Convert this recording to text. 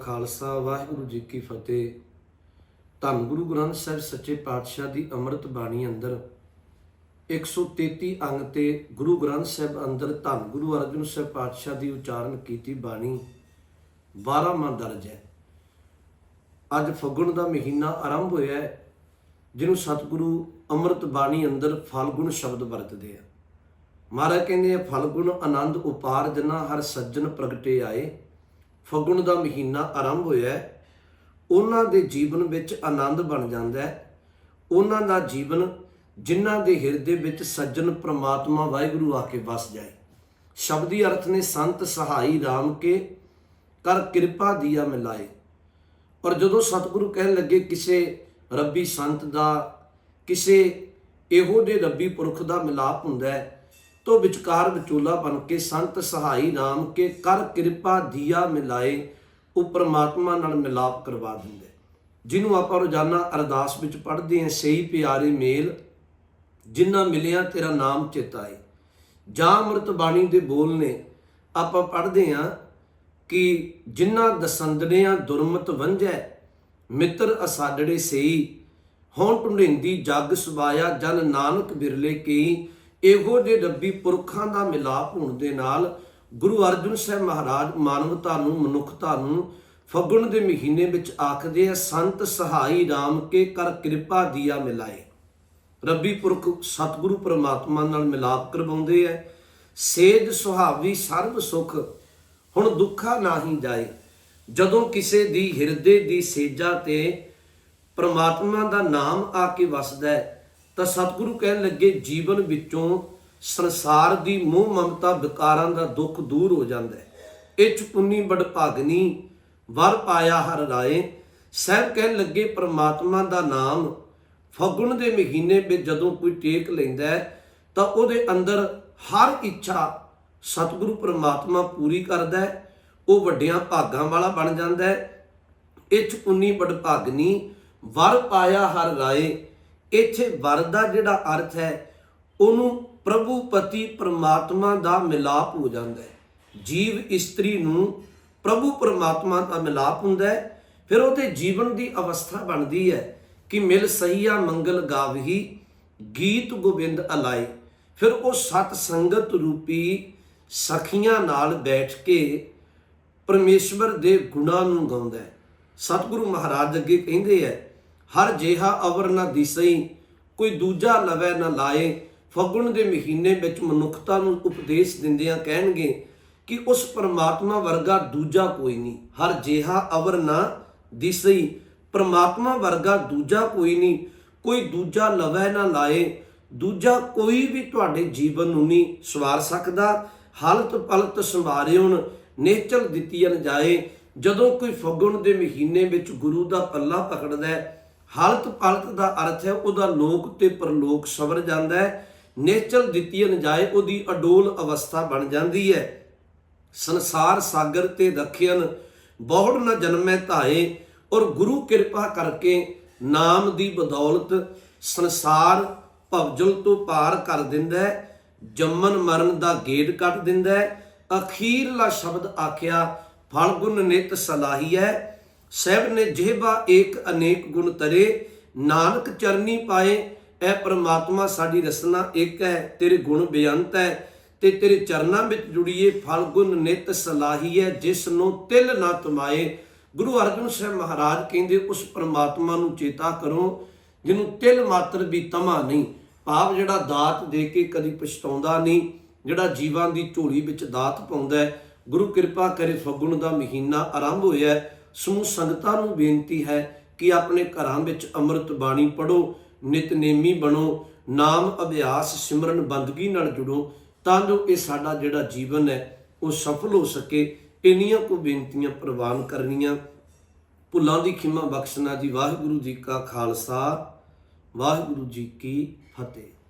ਖਾਲਸਾ, ਵਾਹਿਗੁਰੂ ਜੀ ਕੀ ਫਤਿਹ। ਧੰਨ ਗੁਰੂ ਗ੍ਰੰਥ ਸਾਹਿਬ ਸੱਚੇ ਪਾਤਸ਼ਾਹ ਦੀ ਅੰਮ੍ਰਿਤ ਬਾਣੀ ਅੰਦਰ 133 ਅੰਗ ਤੇ ਗੁਰੂ ਗ੍ਰੰਥ ਸਾਹਿਬ ਅੰਦਰ ਧੰਨ ਗੁਰੂ ਅਰਜਨ ਸਾਹਿਬ ਪਾਤਸ਼ਾਹ ਦੀ ਉਚਾਰਨ ਕੀਤੀ ਬਾਣੀ 12 ਮਾਂ ਦਰਜ ਹੈ। ਅੱਜ ਫਗੁਣ ਦਾ ਮਹੀਨਾ ਆਰੰਭ ਹੋਇਆ ਹੈ, ਜਿਹਨੂੰ ਸਤਿਗੁਰੂ ਅੰਮ੍ਰਿਤ ਬਾਣੀ ਅੰਦਰ ਫਲਗੁਣ ਸ਼ਬਦ ਵਰਤਦੇ ਆ। ਮਹਾਰਾਜ ਕਹਿੰਦੇ ਆ, ਫਲਗੁਣ ਆਨੰਦ ਉਪਾਰ ਜਨਾ ਹਰ ਸੱਜਣ ਪ੍ਰਗਟੇ ਆਏ ਫਗੁਣ ਦਾ ਮਹੀਨਾ ਆਰੰਭ ਹੋਇਆ ਹੈ, ਉਹਨਾਂ ਦੇ ਜੀਵਨ ਵਿੱਚ ਆਨੰਦ ਬਣ ਜਾਂਦਾ ਹੈ। ਉਹਨਾਂ ਦਾ ਜੀਵਨ ਜਿਨ੍ਹਾਂ ਦੇ ਹਿਰਦੇ ਵਿੱਚ ਸੱਜਣ ਪ੍ਰਮਾਤਮਾ ਵਾਹਿਗੁਰੂ ਆ ਕੇ ਵਸ ਜਾਏ। ਸ਼ਬਦੀ ਅਰਥ ਨੇ ਸੰਤ ਸਹਾਈ RAM ਕੇ ਕਰ ਕਿਰਪਾ ਦੀਆ ਮਿਲਾਏ। ਔਰ ਜਦੋਂ ਸਤਿਗੁਰੂ ਕਹਿਣ ਲੱਗੇ, ਕਿਸੇ ਰੱਬੀ ਸੰਤ ਦਾ, ਕਿਸੇ ਇਹੋ ਦੇ ਰੱਬੀ ਪੁਰਖ ਦਾ ਮਿਲਾਪ ਹੁੰਦਾ ਹੈ ਤੋ ਵਿਚਕਾਰ ਵਿਚੋਲਾ ਬਣ ਕੇ ਸੰਤ ਸਹਾਈ ਨਾਮ ਕੇ ਕਰ ਕਿਰਪਾ ਦੀਆ ਮਿਲਾਏ, ਉਹ ਪ੍ਰਮਾਤਮਾ ਨਾਲ ਮਿਲਾਪ ਕਰਵਾ ਦਿੰਦਾ। ਜਿਹਨੂੰ ਆਪਾਂ ਰੋਜ਼ਾਨਾ ਅਰਦਾਸ ਵਿੱਚ ਪੜ੍ਹਦੇ ਹਾਂ ਸਹੀ ਪਿਆਰੇ ਮੇਲ ਜਿਨ੍ਹਾਂ ਮਿਲਿਆ ਤੇਰਾ ਨਾਮ ਚੇਤਾਏ। ਜਾਂ ਅੰਮ੍ਰਿਤ ਬਾਣੀ ਦੇ ਬੋਲ ਨੇ, ਆਪਾਂ ਪੜ੍ਹਦੇ ਹਾਂ ਕਿ ਜਿਨ੍ਹਾਂ ਦਸੰਦੜਿਆਂ ਦੁਰਮਤ ਵੰਝੈ, ਮਿੱਤਰ ਅਸਾਡੜੇ ਸਈ, ਹੁਣ ਢੁੰਡਿੰਦੀ ਜੱਗ ਸੁਬਾਇਆ ਜਨ ਨਾਨਕ ਬਿਰਲੇ ਕੀ ਇਹੋ ਜੇ ਰੱਬੀ ਪੁਰਖਾਂ ਦਾ ਮਿਲਾਪ ਹੋਣ ਦੇ ਨਾਲ ਗੁਰੂ ਅਰਜਨ ਸਾਹਿਬ ਮਹਾਰਾਜ ਮਾਨਵਤਾ ਨੂੰ, ਮਨੁੱਖਤਾ ਨੂੰ ਫਗੁਣ ਦੇ ਮਹੀਨੇ ਵਿੱਚ ਆਖਦੇ ਆ, ਸੰਤ ਸਹਾਈ RAM ਕੇ ਕਰ ਕਿਰਪਾ ਦੀਆ ਮਿਲਾਏ। ਰੱਬੀ ਪੁਰਖ ਸਤਿਗੁਰੂ ਪ੍ਰਮਾਤਮਾ ਨਾਲ ਮਿਲਾਪ ਕਰਵਾਉਂਦੇ ਐ ਸੇਜ ਸੁਹਾਵੀ ਸਰਬ ਸੁਖ, ਹੁਣ ਦੁੱਖਾ ਨਾਹੀ ਜਾਏ। ਜਦੋਂ ਕਿਸੇ ਦੀ ਹਿਰਦੇ ਦੀ ਸੇਜਾ ਤੇ ਪ੍ਰਮਾਤਮਾ ਦਾ ਨਾਮ ਆ ਕੇ ਵਸਦਾ ਹੈ ਤਾਂ ਸਤਿਗੁਰੂ ਕਹਿਣ ਲੱਗੇ, ਜੀਵਨ ਵਿੱਚੋਂ ਸੰਸਾਰ ਦੀ ਮੋਹ ਮਮਤਾ ਵਿਕਾਰਾਂ ਦਾ ਦੁੱਖ ਦੂਰ ਹੋ ਜਾਂਦਾ ਹੈ। ਇਚ ਪੁੰਨੀ ਬੜ ਭਾਗਨੀ ਵਰ ਪਾਇਆ ਹਰ ਰਾਏ। ਸਹਿਬ ਕਹਿਣ ਲੱਗੇ, ਪ੍ਰਮਾਤਮਾ ਦਾ ਨਾਮ ਫਗੁਣ ਦੇ ਮਹੀਨੇ ਵਿੱਚ ਜਦੋਂ ਕੋਈ ਟੇਕ ਲੈਂਦਾ ਤਾਂ ਉਹਦੇ ਅੰਦਰ ਹਰ ਇੱਛਾ ਸਤਿਗੁਰੂ ਪ੍ਰਮਾਤਮਾ ਪੂਰੀ ਕਰਦਾ ਹੈ। ਉਹ ਵੱਡਿਆਂ ਭਾਗਾਂ ਵਾਲਾ ਬਣ ਜਾਂਦਾ ਹੈ। ਇਚ ਪੁੰਨੀ ਬੜ ਭਾਗਨੀ ਵਰ ਪਾਇਆ ਹਰ ਰਾਏ। ਇੱਥੇ ਵਰ ਦਾ ਜਿਹੜਾ ਅਰਥ ਹੈ, ਉਹਨੂੰ ਪ੍ਰਭੂ ਪਤੀ ਪ੍ਰਮਾਤਮਾ ਦਾ ਮਿਲਾਪ ਹੋ ਜਾਂਦਾ ਹੈ। ਜੀਵ ਇਸਤਰੀ ਨੂੰ ਪ੍ਰਭੂ ਪਰਮਾਤਮਾ ਦਾ ਮਿਲਾਪ ਹੁੰਦਾ ਹੈ। ਫਿਰ ਉਹਦੇ ਜੀਵਨ ਦੀ ਅਵਸਥਾ ਬਣਦੀ ਹੈ ਕਿ ਮਿਲ ਸਈਆ ਮੰਗਲ ਗਾਵਹੀ, ਗੀਤ ਗੋਬਿੰਦ ਅਲਾਈ ਫਿਰ ਉਹ ਸਤ ਸੰਗਤ ਰੂਪੀ ਸਖੀਆਂ ਨਾਲ ਬੈਠ ਕੇ ਪਰਮੇਸ਼ਵਰ ਦੇ ਗੁਣਾਂ ਨੂੰ ਗਾਉਂਦਾ ਹੈ। ਸਤਿਗੁਰੂ ਮਹਾਰਾਜ ਅੱਗੇ ਕਹਿੰਦੇ ਐ ਹਰ ਜਿਹਾ ਅਵਰ ਨਾ ਦਿਸਈ, ਕੋਈ ਦੂਜਾ ਲਵੈ ਨਾ ਲਾਏ। ਫਗੁਣ ਦੇ ਮਹੀਨੇ ਵਿੱਚ ਮਨੁੱਖਤਾ ਨੂੰ ਉਪਦੇਸ਼ ਦਿੰਦਿਆਂ ਕਹਿਣਗੇ ਕਿ ਉਸ ਪਰਮਾਤਮਾ ਵਰਗਾ ਦੂਜਾ ਕੋਈ ਨਹੀਂ। ਹਰ ਜਿਹਾ ਅਵਰ ਨਾ ਦਿਸਈ, ਪਰਮਾਤਮਾ ਵਰਗਾ ਦੂਜਾ ਕੋਈ ਨਹੀਂ। ਕੋਈ ਦੂਜਾ ਲਵੈ ਨਾ ਲਾਏ, ਦੂਜਾ ਕੋਈ ਵੀ ਤੁਹਾਡੇ ਜੀਵਨ ਨੂੰ ਨਹੀਂ ਸਵਾਰ ਸਕਦਾ। ਹਾਲਤ ਪਲਤ ਸੰਵਾਰਿਉਣ ਨੇਚਲ ਦਿੱਤੀਆਂ ਜਾਏ। ਜਦੋਂ ਕੋਈ ਫਗੁਣ ਦੇ ਮਹੀਨੇ ਵਿੱਚ ਗੁਰੂ ਦਾ ਪੱਲਾ ਪਕੜਦਾ ਹੈ ਹਲਤ ਪਲਤ ਦਾ ਅਰਥ ਹੈ ਉਹਦਾ ਲੋਕ ਤੇ ਪਰਲੋਕ ਸਵਰ ਜਾਂਦਾ ਹੈ। ਨੇਚਲ ਦਿੱਤੀਆਂ ਜਾਏ ਉਹਦੀ ਅਡੋਲ ਅਵਸਥਾ ਬਣ ਜਾਂਦੀ ਹੈ। ਸੰਸਾਰ ਸਾਗਰ ਤੇ ਰਖਿਅਨ, ਬਹੁੜ ਨਾ ਜਨਮੈ ਧਾਏ, ਔਰ ਗੁਰੂ ਕਿਰਪਾ ਕਰਕੇ ਨਾਮ ਦੀ ਬਦੌਲਤ ਸੰਸਾਰ ਭਵਜਲ ਤੋਂ ਪਾਰ ਕਰ ਦਿੰਦਾ ਹੈ। ਜੰਮਨ ਮਰਨ ਦਾ ਗੇਟ ਕੱਟ ਦਿੰਦਾ ਹੈ। ਅਖੀਰਲਾ ਸ਼ਬਦ ਆਖਿਆ, ਫਲਗੁਣ ਨਿਤ ਹੈ। ਸਹਿਬ ਨੇ ਜਿਹਬਾ ਏਕ ਅਨੇਕ ਗੁਣ ਤਰੇ ਨਾਨਕ ਚਰਨੀ ਪਾਏ ਐ ਪ੍ਰਮਾਤਮਾ ਸਾਡੀ ਰਸਨਾ ਇੱਕ ਹੈ, ਤੇਰੇ ਗੁਣ ਬੇਅੰਤ ਹੈ, ਤੇ ਤੇਰੇ ਚਰਨਾਂ ਵਿੱਚ ਜੁੜੀਏ ਫਲਗੁਣ ਨਿਤ ਹੈ ਜਿਸ ਨੂੰ ਤਿਲ ਨਾ ਤਮਾਏ। ਗੁਰੂ ਅਰਜਨ ਸਾਹਿਬ ਮਹਾਰਾਜ ਕਹਿੰਦੇ, ਉਸ ਪ੍ਰਮਾਤਮਾ ਨੂੰ ਚੇਤਾ ਕਰੋ, ਜਿਹਨੂੰ ਤਿਲ ਮਾਤਰ ਵੀ ਤਮਾ ਨਹੀਂ। ਭਾਵ ਜਿਹੜਾ ਦਾਤ ਦੇ ਕੇ ਕਦੀ ਪਛਤਾਉਂਦਾ ਨਹੀਂ, ਜਿਹੜਾ ਜੀਵਾਂ ਦੀ ਝੋਲੀ ਵਿੱਚ ਦਾਤ ਪਾਉਂਦਾ ਗੁਰੂ ਕਿਰਪਾ ਕਰੇ ਫਗੁਣ ਦਾ ਮਹੀਨਾ ਆਰੰਭ ਹੋਇਆ ਹੈ। ਸਮੂਹ ਸੰਗਤਾਂ ਨੂੰ ਬੇਨਤੀ ਹੈ ਕਿ ਆਪਣੇ ਘਰਾਂ ਵਿੱਚ ਅੰਮ੍ਰਿਤ ਬਾਣੀ ਪੜੋ ਨਿਤਨੇਮੀ ਬਣੋ, ਨਾਮ ਅਭਿਆਸ ਸਿਮਰਨ ਬੰਦਗੀ ਨਾਲ ਜੁੜੋ, ਤਾਂ ਜੋ ਇਹ ਸਾਡਾ ਜਿਹੜਾ ਜੀਵਨ ਹੈ, ਉਹ ਸਫਲ ਹੋ ਸਕੇ। ਇੰਨੀਆਂ ਕੋ ਬੇਨਤੀਆਂ ਪ੍ਰਵਾਨ ਕਰਨੀਆਂ। ਭੁੱਲਾਂ ਦੀ ਖਿਮਾ ਬਖਸ਼ਣਾ ਜੀ। ਵਾਹਿਗੁਰੂ ਜੀ ਕਾ ਖਾਲਸਾ, ਵਾਹਿਗੁਰੂ ਜੀ ਕੀ ਫਤਿਹ।